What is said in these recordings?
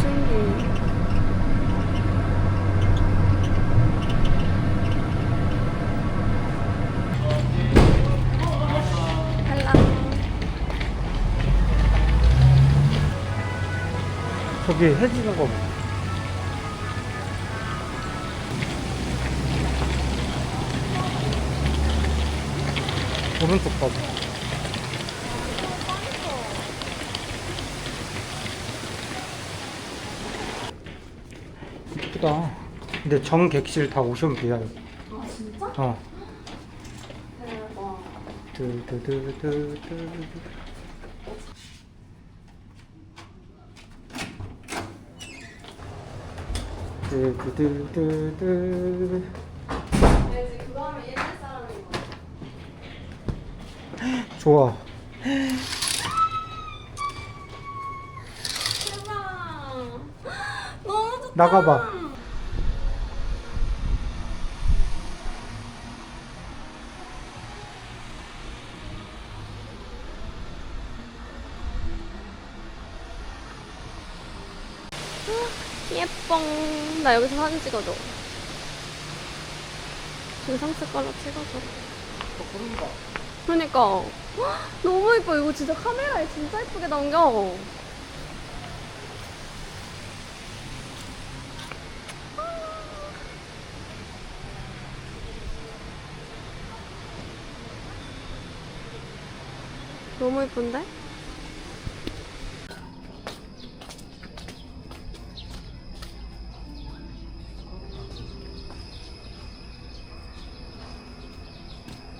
신기. 할라. 저기 해지는 거 봐. 오른쪽 봐봐. 이쁘다. 근데 정 객실 다 오션 비야 여기. 아 진짜? 어. 대박. 두두두두두. 두 두두두두. 알지? 그거 하면 옛날 사람인 거. 좋아. 대박. 너무 좋다. 나가봐. 예뻐. 나 여기서 사진 찍어줘. 중상색 걸로 찍어줘. 그러니까. 헉, 너무 예뻐. 이거 진짜 카메라에 진짜 예쁘게 담겨. 너무 예쁜데?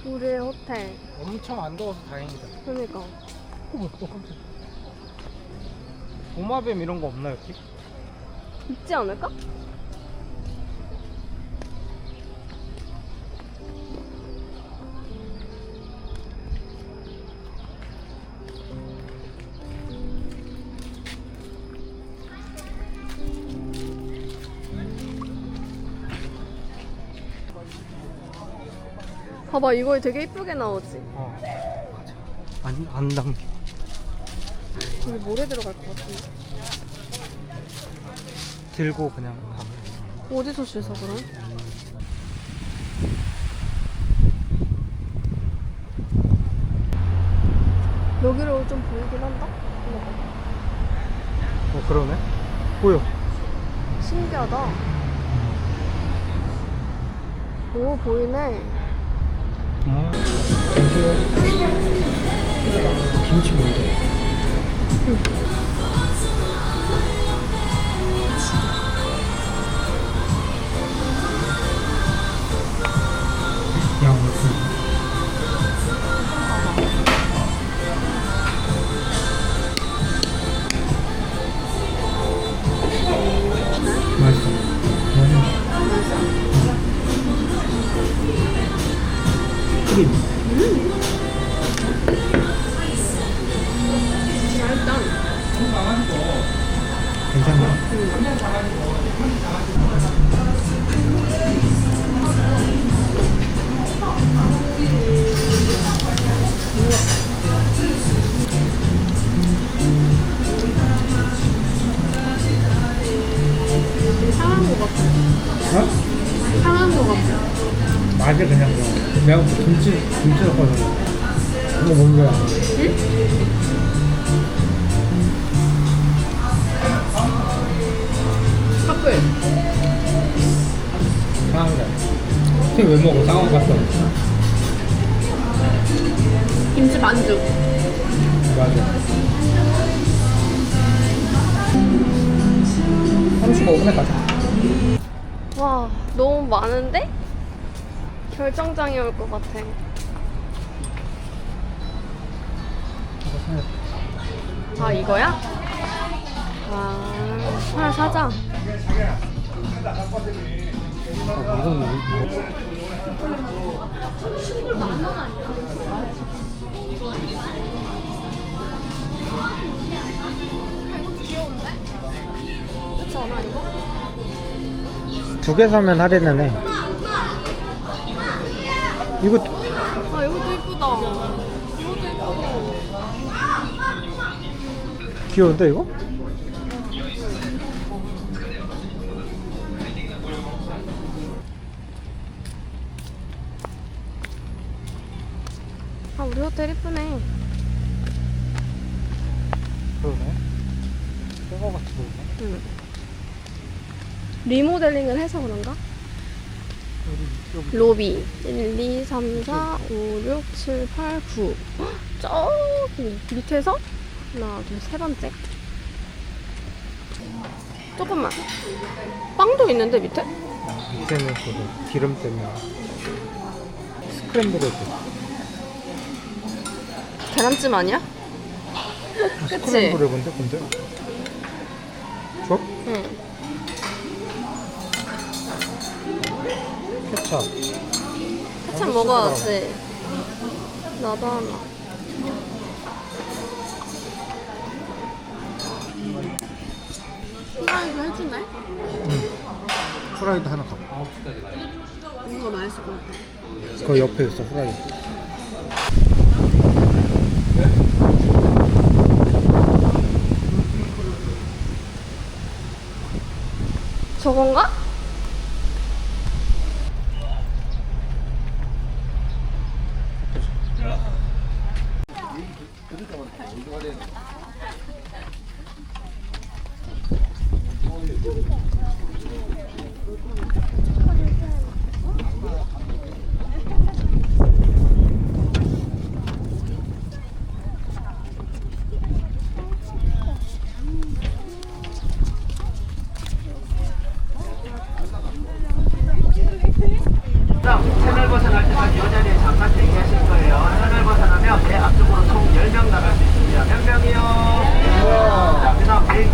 우리의 호텔. 엄청 안 더워서 다행이다. 그러니까. 어머, 또 깜짝이야. 도마뱀 이런 거 없나 여기? 있지 않을까? 봐봐 이거 되게 이쁘게 나오지 어. 가자. 안, 안 담겨. 여기 모래 들어갈 것 같은데 들고 그냥 가면. 어디서 씻어 그럼? 여기로 좀 보이긴 한다? 어, 그러네. 보여. 신기하다. 오, 보이네. 아, 김치 뭔데? 양 상한 것 같아. 어? 상한 같아. 맞아 그냥 그거. 내가 그 김치 김치 넣거든. 이거 뭔 거야? 커플. 상한 거야. 왜 먹어? 상한 갔어. 김치 반죽. 맞아. 35분에 가자. 와, 너무 많은데? 결정장이 올것 같아. 아, 이거야? 아, 하나 사자. 아, 이건 뭐? 얼마 이거? 두 개 사면 할인은 해. 이거 아 이것도 이쁘다. 이것도 이쁘고. 귀여운데 이거? 아 우리 호텔 이쁘네. 그러네. 새거 같이 보이네. 응. 리모델링을 해서 그런가? 로비 1, 2, 3, 4, 5, 6, 7, 8, 9 헉, 저기 밑에서 하나, 둘, 세 번째 조금만 빵도 있는데 밑에? 밑에는 그거 기름 때문에 스크램블 에그. 계란찜 아니야? 그치? 스크램블 에그인데 근데? 줘? 응 케찹. 케찹 먹어야지 나도 하나 프라이도 해주네? 프라이드 하나 갖고. 이거 맛있을 것 같아 그 옆에 있어 프라이드. 저건가? 채널 벗어날 때까지 이 자리에 잠깐 대기하실 거예요. 채널 벗어나면 배 앞쪽으로 총 10명 나갈 수 있습니다. 몇 명이요? 자, 그 다음 배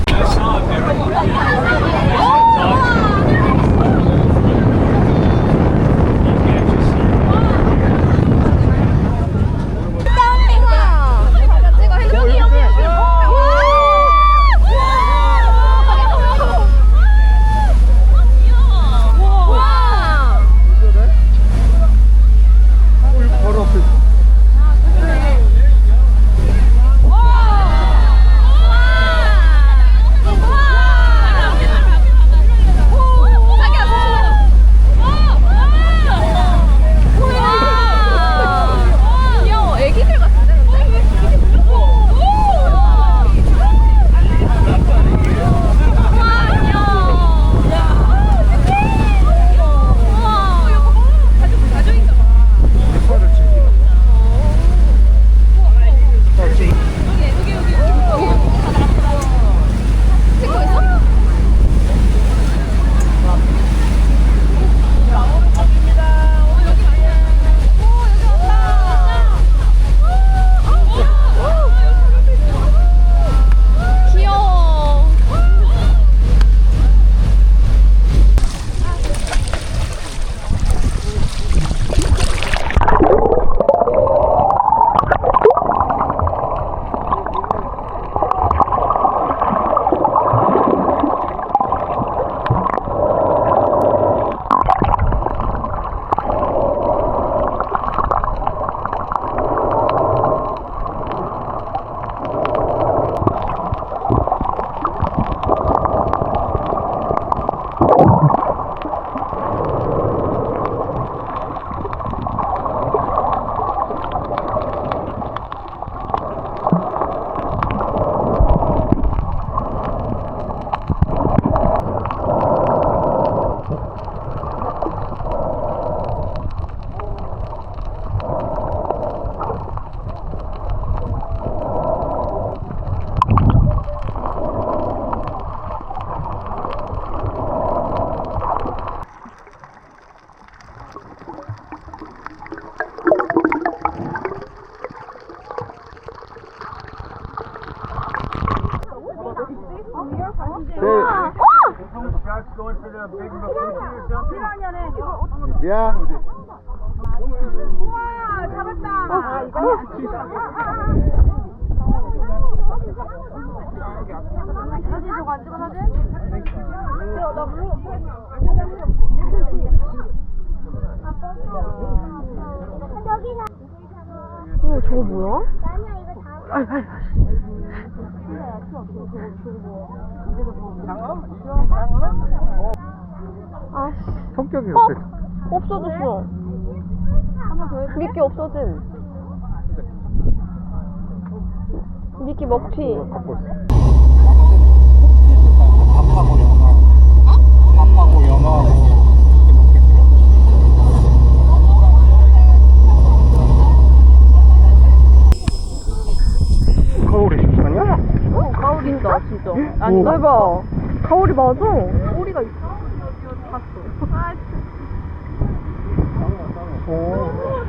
어, 저거 뭐야? 아, 씨. 성격이 어? 어때? 없어졌어. 미끼 없어짐. 미끼 먹튀. 갖고 있어. 밥하고 연어. 밥하고 연어하고 이렇게 먹겠지. 거울이 아니야? 어, 가오리다, 진짜. 아니, 너 해봐. 가오리 맞아. 오리가 있어. 오. 대박.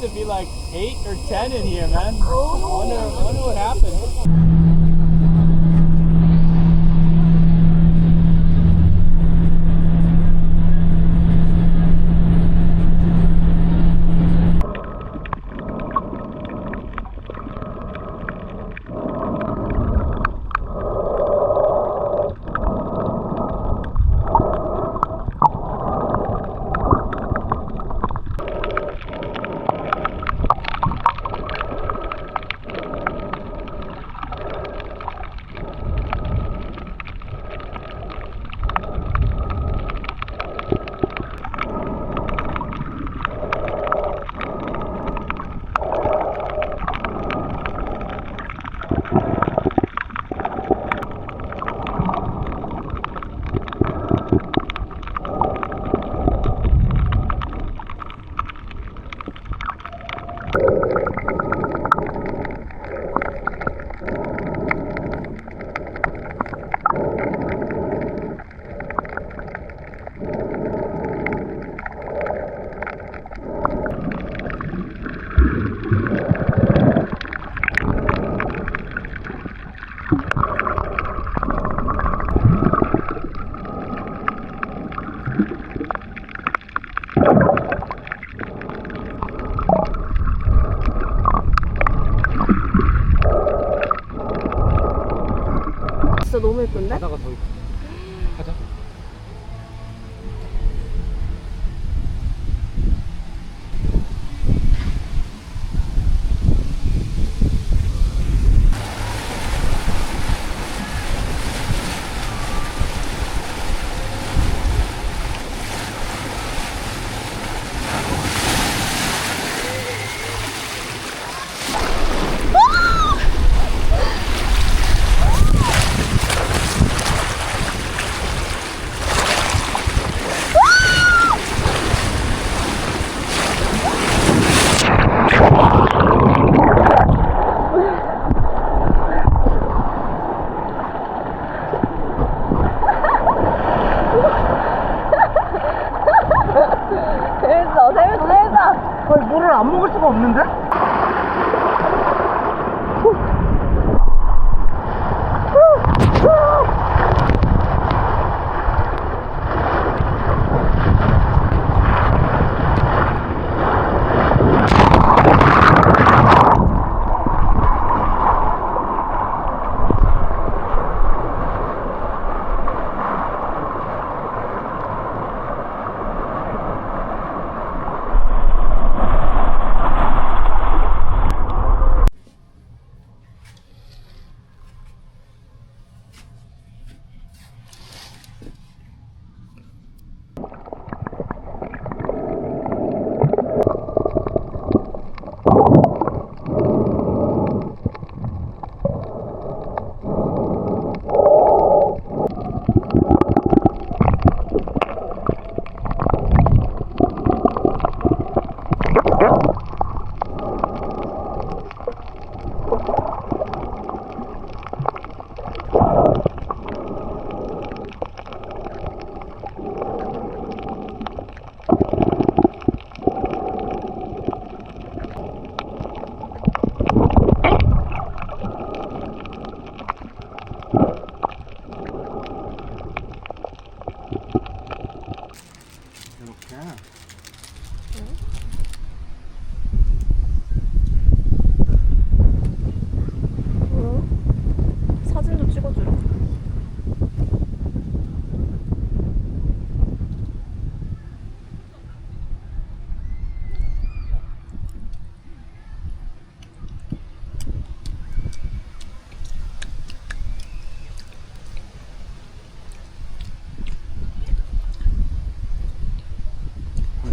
To be like eight or ten in here, man. Wonder, wonder what happened.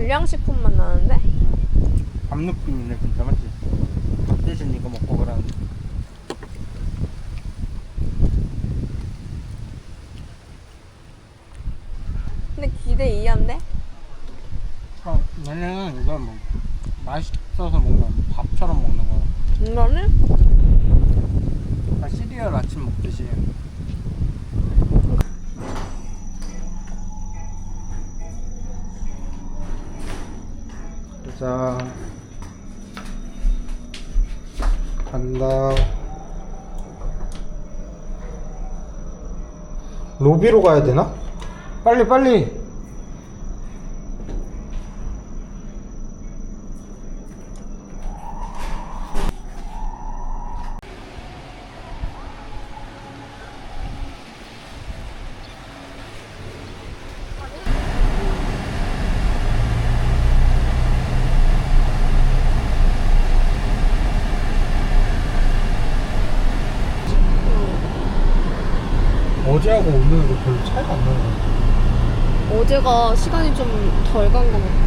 불량식품 맛 나는데? 밥 느낌이네 진짜 맞지? 대신 이거 먹고 그러는데 기대 이한데? 어, 얘는 이건 뭐 맛있어서 먹는 밥처럼 먹는 거야 이거는? 그러니까 시리얼 아침 먹듯이 자 간다 로비로 가야 되나? 빨리 빨리 어제하고 오늘은 별로 차이가 안 같아 어제가 시간이 좀 덜 간 것 같고 아,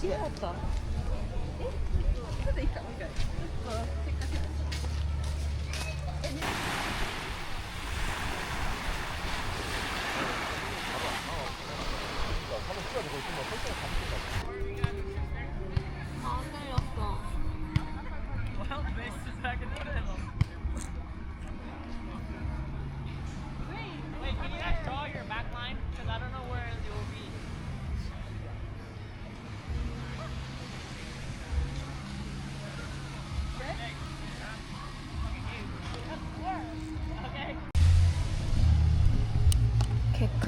Wait,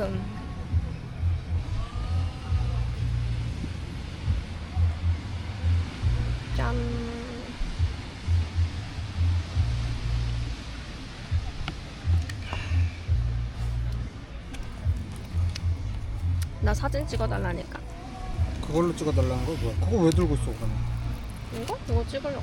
개큼 짠 나 사진 찍어달라니까 그걸로 찍어달라는 거 뭐야? 그거 왜 들고 있어, 그러면? 이거? 이거 찍으려고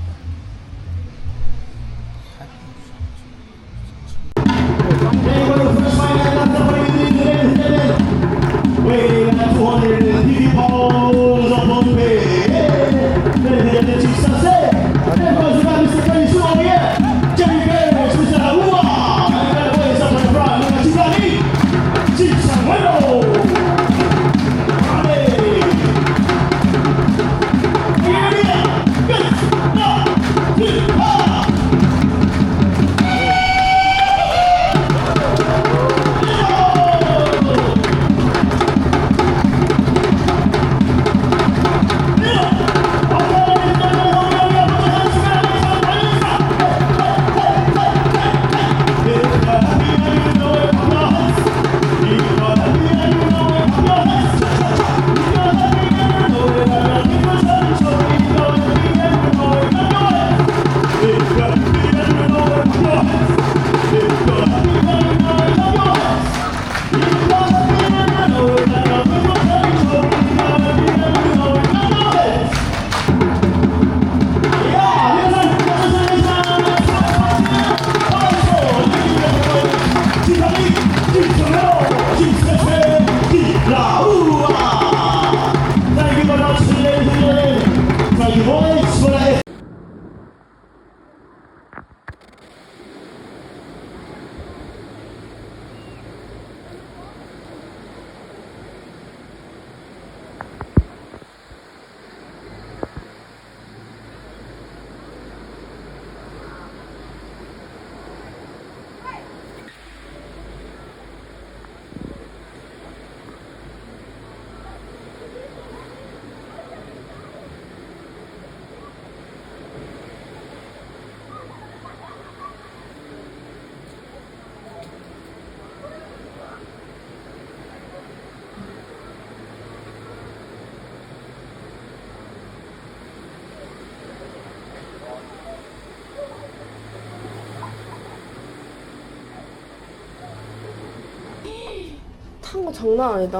탄거 장난 아니다.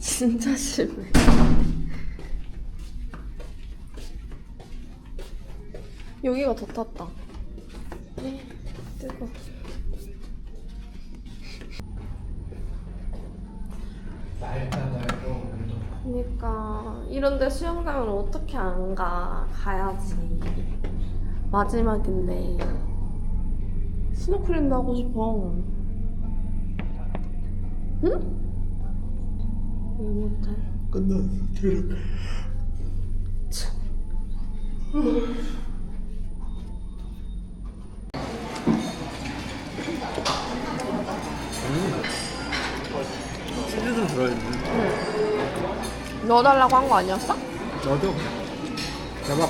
진짜 심해. 여기가 더 탔다. 뜨거. 그러니까 이런데 수영장을 어떻게 안 가? 가야지. 마지막인데 스노클링도 하고 싶어. 응? 왜 못해? 끝났어. 들어. 치즈 좀 들어있네. 넣어달라고 한 거 아니었어? 너도 대박.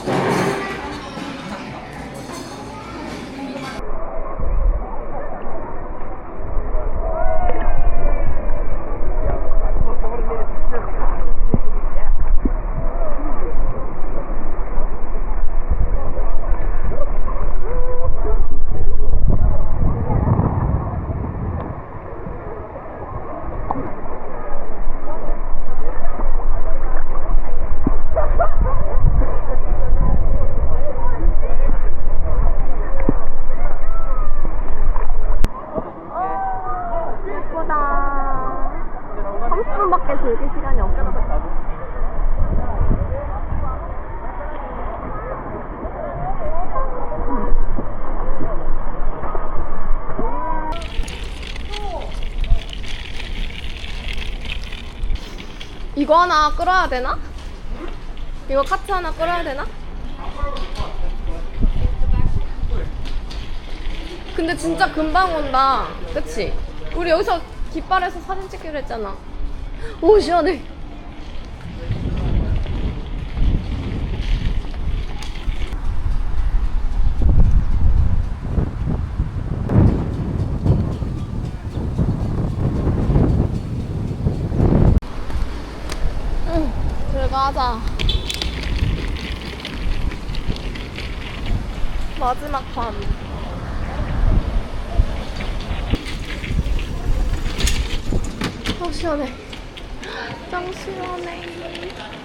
하나 끌어야 되나? 이거 카트 하나 끌어야 되나? 근데 진짜 금방 온다. 그치? 우리 여기서 깃발에서 사진 찍기로 했잖아. 오, 시원해. 응, 들어가자. 마지막 밤. 어, 시원해. 짱 시원해.